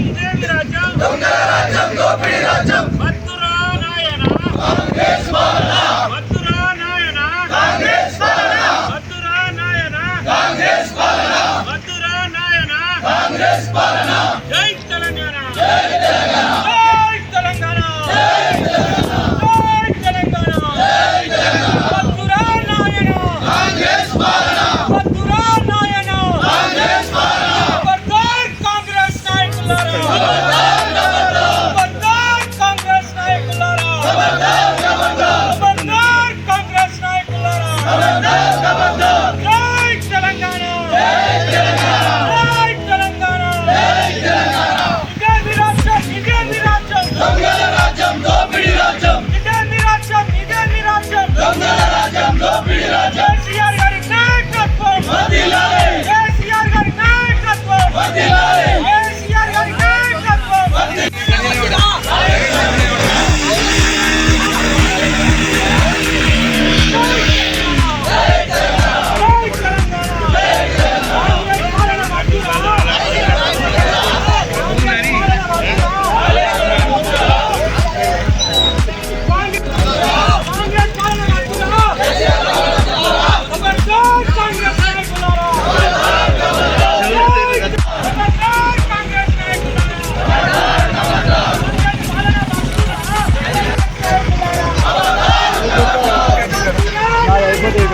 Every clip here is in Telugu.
ఇదేమి రాజ్యం వద్దురా నాయన వద్దురా రాజ్యం కేసీఆర్ గారి నాయకత్వం కేసీఆర్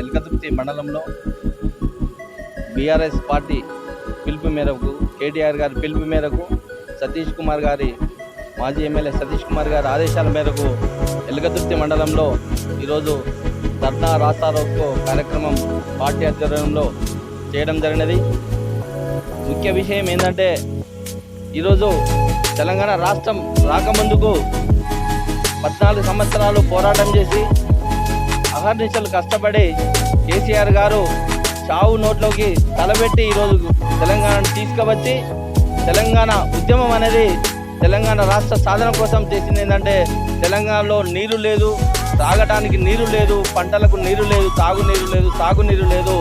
ఎల్కతుర్తి మండలంలో బీఆర్ఎస్ పార్టీ పిలుపు మేరకు కేటీఆర్ గారి పిలుపు మేరకు సతీష్ కుమార్ గారి మాజీ ఎమ్మెల్యే సతీష్ కుమార్ గారి ఆదేశాల మేరకు ఎల్కతుర్తి మండలంలో ఈరోజు ధర్నా రాస్తారోకో కార్యక్రమం పార్టీ ఆధ్వర్యంలో చేయడం జరిగినది. ముఖ్య విషయం ఏంటంటే ఈరోజు తెలంగాణ రాష్ట్రం రాకముందుకు పద్నాలుగు సంవత్సరాలు పోరాటం చేసి అహర్నిశలు కష్టపడి కేసీఆర్ గారు చావు నోట్లోకి తలబెట్టి ఈరోజు తెలంగాణను తీసుకువచ్చి తెలంగాణ ఉద్యమం అనేది తెలంగాణ రాష్ట్ర సాధన కోసం చేసింది ఏంటంటే తెలంగాణలో నీరు లేదు తాగటానికి నీరు లేదు పంటలకు నీరు లేదు తాగునీరు లేదు సాగునీరు లేదు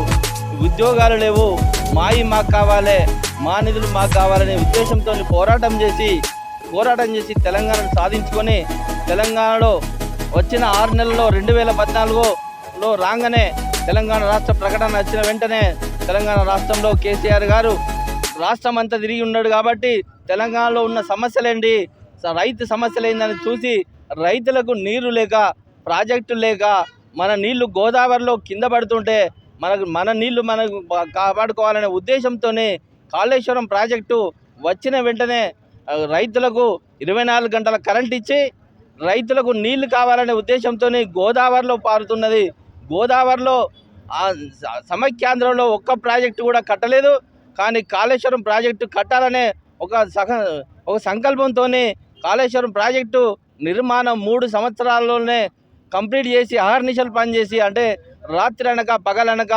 ఉద్యోగాలు లేవు మాయి మాకు కావాలి మా నిధులు మాకు కావాలనే ఉద్దేశంతో పోరాటం చేసి పోరాటం చేసి తెలంగాణను సాధించుకొని తెలంగాణలో వచ్చిన ఆరు నెలల్లో రెండు వేల పద్నాలుగులో రాగానే తెలంగాణ రాష్ట్ర ప్రకటన వచ్చిన వెంటనే తెలంగాణ రాష్ట్రంలో కేసీఆర్ గారు రాష్ట్రం అంతా తిరిగి ఉన్నాడు కాబట్టి తెలంగాణలో ఉన్న సమస్యలేంటి? రైతు సమస్యలు ఏందని చూసి రైతులకు నీరు లేక ప్రాజెక్టు లేక మన నీళ్ళు గోదావరిలో కింద పడుతుంటే మనకు మన నీళ్ళు మనకు కాపాడుకోవాలనే ఉద్దేశంతోనే కాళేశ్వరం ప్రాజెక్టు వచ్చిన వెంటనే రైతులకు ఇరవై నాలుగు గంటల కరెంట్ ఇచ్చి రైతులకు నీళ్ళు కావాలనే ఉద్దేశంతోనే గోదావరిలో పారుతున్నది. గోదావరిలో సమైక్యాంధ్రంలో ఒక్క ప్రాజెక్టు కూడా కట్టలేదు. కానీ కాళేశ్వరం ప్రాజెక్టు కట్టాలనే ఒక సహ ఒక సంకల్పంతో కాళేశ్వరం ప్రాజెక్టు నిర్మాణం మూడు సంవత్సరాల్లోనే కంప్లీట్ చేసి అహర్నిశలు పనిచేసి అంటే రాత్రి అనక పగలనక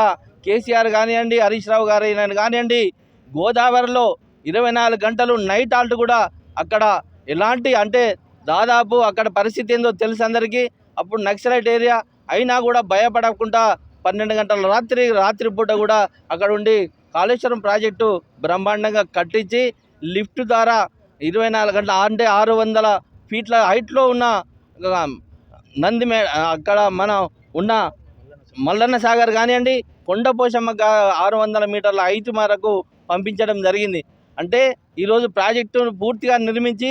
కేసీఆర్ కానివ్వండి హరీష్ రావు గారు కానివ్వండి గోదావరిలో ఇరవై నాలుగు గంటలు నైట్ ఆల్ట్ కూడా అక్కడ ఎలాంటి అంటే దాదాపు అక్కడ పరిస్థితి ఏందో తెలుసు అందరికీ. అప్పుడు నక్సలైట్ ఏరియా అయినా కూడా భయపడకుండా పన్నెండు గంటల రాత్రి రాత్రిపూట కూడా అక్కడ ఉండి కాళేశ్వరం ప్రాజెక్టు బ్రహ్మాండంగా కట్టించి లిఫ్ట్ ద్వారా ఇరవై నాలుగు గంటల అంటే ఆరు వందల ఫీట్ల హైట్లో ఉన్న నంది మే అక్కడ మనం ఉన్న మల్లన్న సాగర్ కానివ్వండి కొండపోశమ్మ గా- ఆరు వందల మీటర్ల ఐదు మేరకు పంపించడం జరిగింది. అంటే ఈరోజు ప్రాజెక్టును పూర్తిగా నిర్మించి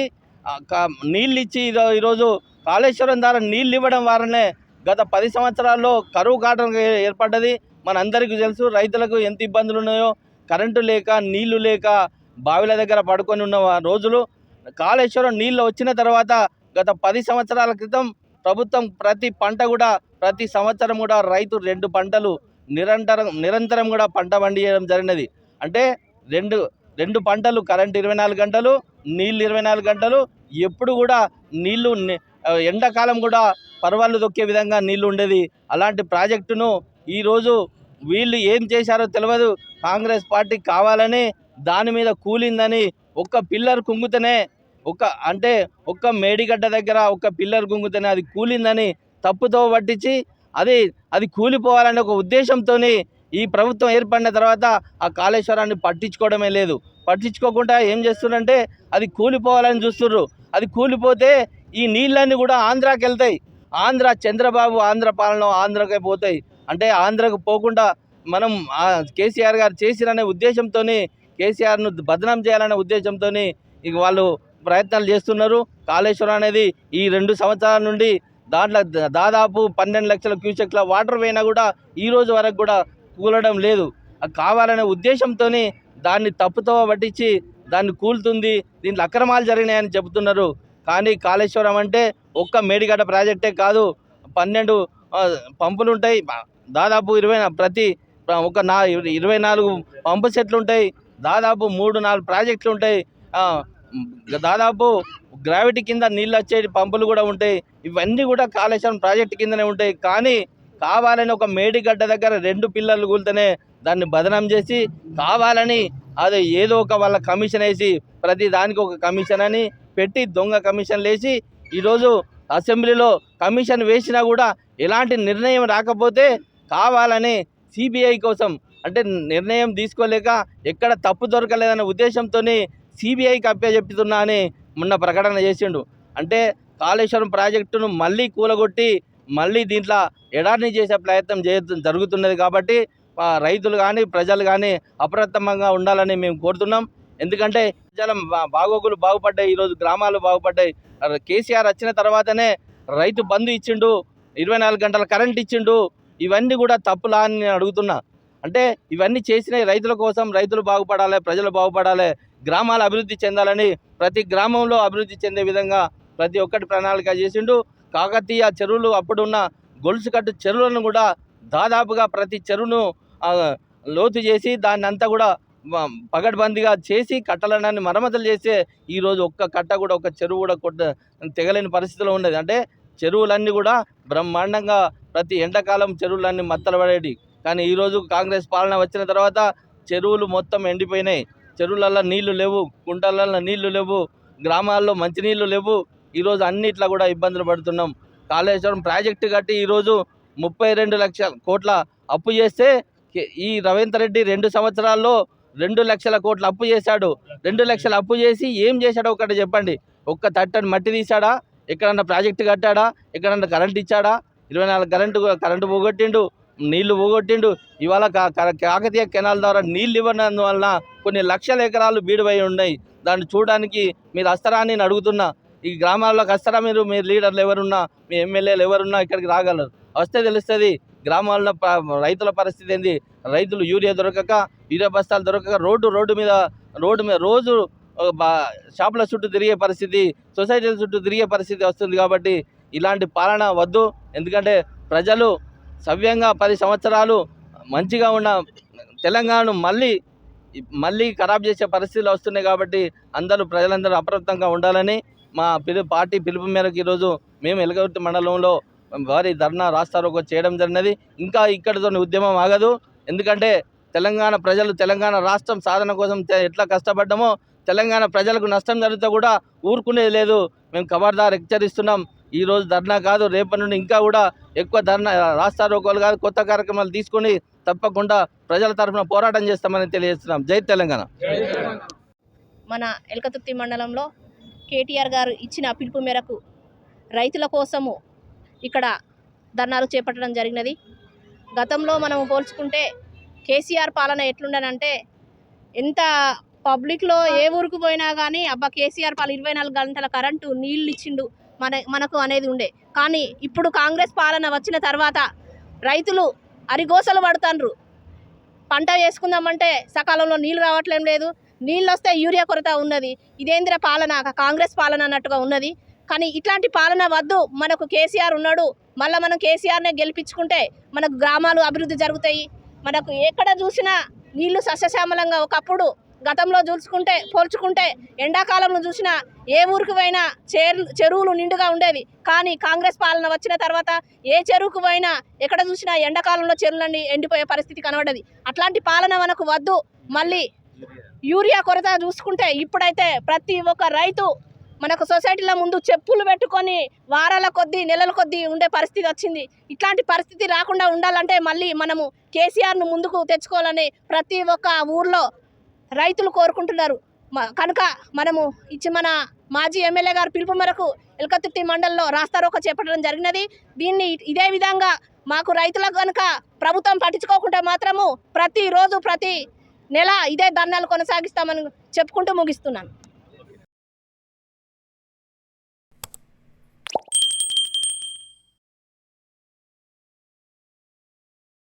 నీళ్ళు ఇచ్చి ఈరోజు కాళేశ్వరం ద్వారా నీళ్ళు ఇవ్వడం వారనే గత పది సంవత్సరాల్లో కరువు కాటం ఏర్పడ్డది. మనందరికీ తెలుసు రైతులకు ఎంత ఇబ్బందులు ఉన్నాయో కరెంటు లేక నీళ్ళు లేక బావిల దగ్గర పడుకొని ఉన్న రోజులు కాళేశ్వరం నీళ్ళు వచ్చిన తర్వాత గత పది సంవత్సరాల క్రితం ప్రభుత్వం ప్రతి పంట కూడా ప్రతి సంవత్సరం కూడా రైతు రెండు పంటలు నిరంతరం నిరంతరం కూడా పంట పండియడం జరిగినది. అంటే రెండు రెండు పంటలు కరెంట్ ఇరవై నాలుగు గంటలు నీళ్ళు ఇరవై నాలుగు గంటలు ఎప్పుడు కూడా నీళ్ళు ఎండాకాలం కూడా పర్వాలు దొక్కే విధంగా నీళ్ళు ఉండేది. అలాంటి ప్రాజెక్టును ఈరోజు వీళ్ళు ఏం చేశారో తెలియదు కాంగ్రెస్ పార్టీ కావాలని దాని మీద కూలిందని ఒక్క పిల్లర్ కుంగుతనే ఒక అంటే ఒక్క మేడిగడ్డ దగ్గర ఒక పిల్లర్ కుంగుతనే అది కూలిందని తప్పుతో పట్టించి అది అది కూలిపోవాలనే ఒక ఉద్దేశంతో ఈ ప్రభుత్వం ఏర్పడిన తర్వాత ఆ కాళేశ్వరాన్ని పట్టించుకోవడమే లేదు. పట్టించుకోకుండా ఏం చేస్తున్నారంటే అది కూలిపోవాలని చూస్తుర్రు అది కూలిపోతే ఈ నీళ్ళన్నీ కూడా ఆంధ్రాకి వెళ్తాయి ఆంధ్ర చంద్రబాబు ఆంధ్ర పాలన ఆంధ్రకే పోతాయి. అంటే ఆంధ్రకు పోకుండా మనం కేసీఆర్ గారు చేసిరనే ఉద్దేశంతో కేసీఆర్ను బదనాం చేయాలనే ఉద్దేశంతో ఇక వాళ్ళు ప్రయత్నాలు చేస్తున్నారు. కాళేశ్వరం అనేది ఈ రెండు సంవత్సరాల నుండి దాంట్లో దాదాపు పన్నెండు లక్షల క్యూసెక్ల వాటర్ పోయినా కూడా ఈ రోజు వరకు కూడా కూలడం లేదు. కావాలనే ఉద్దేశంతో దాన్ని తప్పుతో పట్టించి దాన్ని కూలుతుంది. దీంట్లో అక్రమాలు జరిగినాయని చెబుతున్నారు. కానీ కాళేశ్వరం అంటే ఒక్క మేడిగడ్డ ప్రాజెక్టే కాదు. పన్నెండు పంపులు ఉంటాయి దాదాపు ఇరవై ప్రతి ఒక నా ఇరవై నాలుగు పంపు సెట్లు ఉంటాయి. దాదాపు మూడు నాలుగు ప్రాజెక్టులు ఉంటాయి. దాదాపు గ్రావిటీ కింద నీళ్ళు వచ్చే పంపులు కూడా ఉంటాయి. ఇవన్నీ కూడా కాళేశ్వరం ప్రాజెక్టు కిందనే ఉంటాయి. కానీ కావాలని ఒక మేడిగడ్డ దగ్గర రెండు పిల్లలు కూలితేనే దాన్ని బదనం చేసి కావాలని అది ఏదో ఒక వాళ్ళ కమిషన్ వేసి ప్రతి దానికి ఒక కమిషన్ అని పెట్టి దొంగ కమిషన్లు వేసి ఈరోజు అసెంబ్లీలో కమిషన్ వేసినా కూడా ఎలాంటి నిర్ణయం రాకపోతే కావాలని సిబిఐ కోసం అంటే నిర్ణయం తీసుకోలేక ఎక్కడ తప్పు దొరకలేదనే ఉద్దేశంతో సిబిఐకి అప్పచెప్తున్నా అని మొన్న ప్రకటన చేసిండు. అంటే కాళేశ్వరం ప్రాజెక్టును మళ్ళీ కూలగొట్టి మళ్ళీ దీంట్లో ఎడారిని చేసే ప్రయత్నం చే జరుగుతున్నది కాబట్టి రైతులు కానీ ప్రజలు కానీ అప్రమత్తంగా ఉండాలని మేము కోరుతున్నాం. ఎందుకంటే ప్రజల బా- బాగోగులు బాగుపడ్డాయి ఈరోజు గ్రామాలు బాగుపడ్డాయి. కేసీఆర్ వచ్చిన తర్వాతనే రైతు బంధు ఇచ్చిండు ఇరవై నాలుగు గంటల కరెంట్ ఇచ్చిండు ఇవన్నీ కూడా తప్పులా అని నేను అడుగుతున్నా. అంటే ఇవన్నీ చేసిన రైతుల కోసం రైతులు బాగుపడాలి ప్రజలు బాగుపడాలి గ్రామాలు అభివృద్ధి చెందాలని ప్రతి గ్రామంలో అభివృద్ధి చెందే విధంగా ప్రతి ఒక్కటి ప్రణాళిక చేసిండు. కాకతీయ చెరువులు అప్పుడున్న గొలుసు కట్టు చెరువులను కూడా దాదాపుగా ప్రతి చెరువును లోతు చేసి దాన్ని అంతా కూడా పగడ్బందీగా చేసి కట్టలన్నీ మరమ్మతులు చేస్తే ఈరోజు ఒక్క కట్ట కూడా ఒక చెరువు కూడా కొట్ట తెగలేని పరిస్థితిలో ఉండేది అంటే చెరువులన్నీ కూడా బ్రహ్మాండంగా ప్రతి ఎండాకాలం చెరువులన్నీ మత్తలు కానీ ఈరోజు కాంగ్రెస్ పాలన వచ్చిన తర్వాత చెరువులు మొత్తం ఎండిపోయినాయి. చెరువులలో నీళ్ళు లేవు కుంటలలో నీళ్ళు లేవు గ్రామాల్లో మంచినీళ్ళు లేవు. ఈరోజు అన్నిట్లా కూడా ఇబ్బందులు పడుతున్నాం. కాళేశ్వరం ప్రాజెక్టు కట్టి ఈరోజు ముప్పై రెండు లక్షల కోట్ల అప్పు చేస్తే ఈ రవీందర్ రెడ్డి రెండు సంవత్సరాల్లో రెండు లక్షల కోట్ల అప్పు చేశాడు. రెండు లక్షల అప్పు చేసి ఏం చేశాడో ఒకటి చెప్పండి. ఒక్క తట్టని మట్టి తీశాడా? ఎక్కడన్నా ప్రాజెక్టు కట్టాడా? ఎక్కడన్నా కరెంట్ ఇచ్చాడా? ఇరవై నాలుగు కరెంటు కరెంటు పోగొట్టిండు నీళ్ళు పోగొట్టిండు. ఇవాళ కా- కాకతీయ కెనాల్ ద్వారా నీళ్ళు ఇవ్వనందువలన కొన్ని లక్షల ఎకరాలు బీడుపై ఉన్నాయి. దాన్ని చూడడానికి మీరు అస్తరాన్ని నేను అడుగుతున్నా. ఈ గ్రామాల్లోకి కస్తరా మీరు మీ లీడర్లు ఎవరున్నా మీ ఎమ్మెల్యేలు ఎవరున్నా ఇక్కడికి రాగలరు. వస్తే తెలుస్తుంది గ్రామాల్లో రైతుల పరిస్థితి ఏంది? రైతులు యూరియా దొరకక యూరియా బస్తాలు దొరకక రోడ్డు రోడ్డు మీద రోడ్డు మీద రోజు షాపుల చుట్టూ తిరిగే పరిస్థితి సొసైటీల చుట్టూ తిరిగే పరిస్థితి వస్తుంది కాబట్టి ఇలాంటి పాలన వద్దు. ఎందుకంటే ప్రజలు సవ్యంగా పది సంవత్సరాలు మంచిగా ఉన్న తెలంగాణను మళ్ళీ మళ్ళీ ఖరాబ్ చేసే పరిస్థితులు వస్తున్నాయి కాబట్టి అందరూ ప్రజలందరూ అప్రమత్తంగా ఉండాలని మా పిలు పార్టీ పిలుపు మేరకు ఈరోజు మేము ఎలగవర్తి మండలంలో వారి ధర్నా రాస్తారోకో చేయడం జరిగినది. ఇంకా ఇక్కడితో ఉద్యమం ఆగదు. ఎందుకంటే తెలంగాణ ప్రజలు తెలంగాణ రాష్ట్రం సాధన కోసం ఎట్లా కష్టపడ్డామో తెలంగాణ ప్రజలకు నష్టం జరిగితే కూడా ఊరుకునేది లేదు. మేము ఖబర్దార్ హెచ్చరిస్తున్నాం. ఈరోజు ధర్నా కాదు రేపటి నుండి ఇంకా కూడా ఎక్కువ ధర్నా రాస్తారోకోలు కాదు కొత్త కార్యక్రమాలు తీసుకొని తప్పకుండా ప్రజల తరఫున పోరాటం చేస్తామని తెలియజేస్తున్నాం. జై తెలంగాణ. మన ఎలకతుర్తి మండలంలో కేటీఆర్ గారు ఇచ్చిన పిలుపు మేరకు రైతుల కోసము ఇక్కడ ధర్నాలు చేపట్టడం జరిగినది. గతంలో మనం పోల్చుకుంటే కేసీఆర్ పాలన ఎట్లుండనంటే ఎంత పబ్లిక్లో ఏ ఊరికి పోయినా కానీ అబ్బా కేసీఆర్ పాలు ఇరవై నాలుగు గంటల కరెంటు నీళ్ళు ఇచ్చిండు మన మనకు అనేది ఉండే. కానీ ఇప్పుడు కాంగ్రెస్ పాలన వచ్చిన తర్వాత రైతులు అరిగోసలు పడుతుండ్రు. పంట వేసుకుందామంటే సకాలంలో నీళ్ళు రావట్లేం లేదు నీళ్ళు వస్తే యూరియా కొరత ఉన్నది ఇదేంద్ర పాలన కాంగ్రెస్ పాలన అన్నట్టుగా ఉన్నది. కానీ ఇట్లాంటి పాలన వద్దు మనకు కేసీఆర్ ఉన్నాడు మళ్ళీ మనం కేసీఆర్నే గెలిపించుకుంటే మనకు గ్రామాలు అభివృద్ధి జరుగుతాయి. మనకు ఎక్కడ చూసినా నీళ్ళు సస్యశ్యామలంగా ఒకప్పుడు గతంలో చూసుకుంటే పోల్చుకుంటే ఎండాకాలంలో చూసినా ఏ ఊరికి పోయినా చెరువులు నిండుగా ఉండేవి. కానీ కాంగ్రెస్ పాలన వచ్చిన తర్వాత ఏ చెరువుకు పోయినా ఎక్కడ చూసినా ఎండాకాలంలో చెరువులన్నీ ఎండిపోయే పరిస్థితి కనబడది అట్లాంటి పాలన మనకు వద్దు. మళ్ళీ యూరియా కొరత చూసుకుంటే ఇప్పుడైతే ప్రతి ఒక్క రైతు మనకు సొసైటీల ముందు చెప్పులు పెట్టుకొని వారాల కొద్దీ నెలల కొద్దీ ఉండే పరిస్థితి వచ్చింది. ఇట్లాంటి పరిస్థితి రాకుండా ఉండాలంటే మళ్ళీ మనము కేసీఆర్ను ముందుకు తెచ్చుకోవాలని ప్రతి ఒక్క ఊర్లో రైతులు కోరుకుంటున్నారు. కనుక మనము ఇచ్చి మన మాజీ ఎమ్మెల్యే గారు పిలుపు మేరకు ఎల్కతుర్తి మండలంలో రాస్తారోక చేపట్టడం జరిగినది. దీన్ని ఇదే విధంగా మాకు రైతులకు కనుక ప్రభుత్వం పట్టించుకోకుండా మాత్రము ప్రతిరోజు ప్రతి నెల ఇదే ధర్నాలు కొనసాగిస్తామని చెప్పుకుంటూ ముగిస్తున్నాను.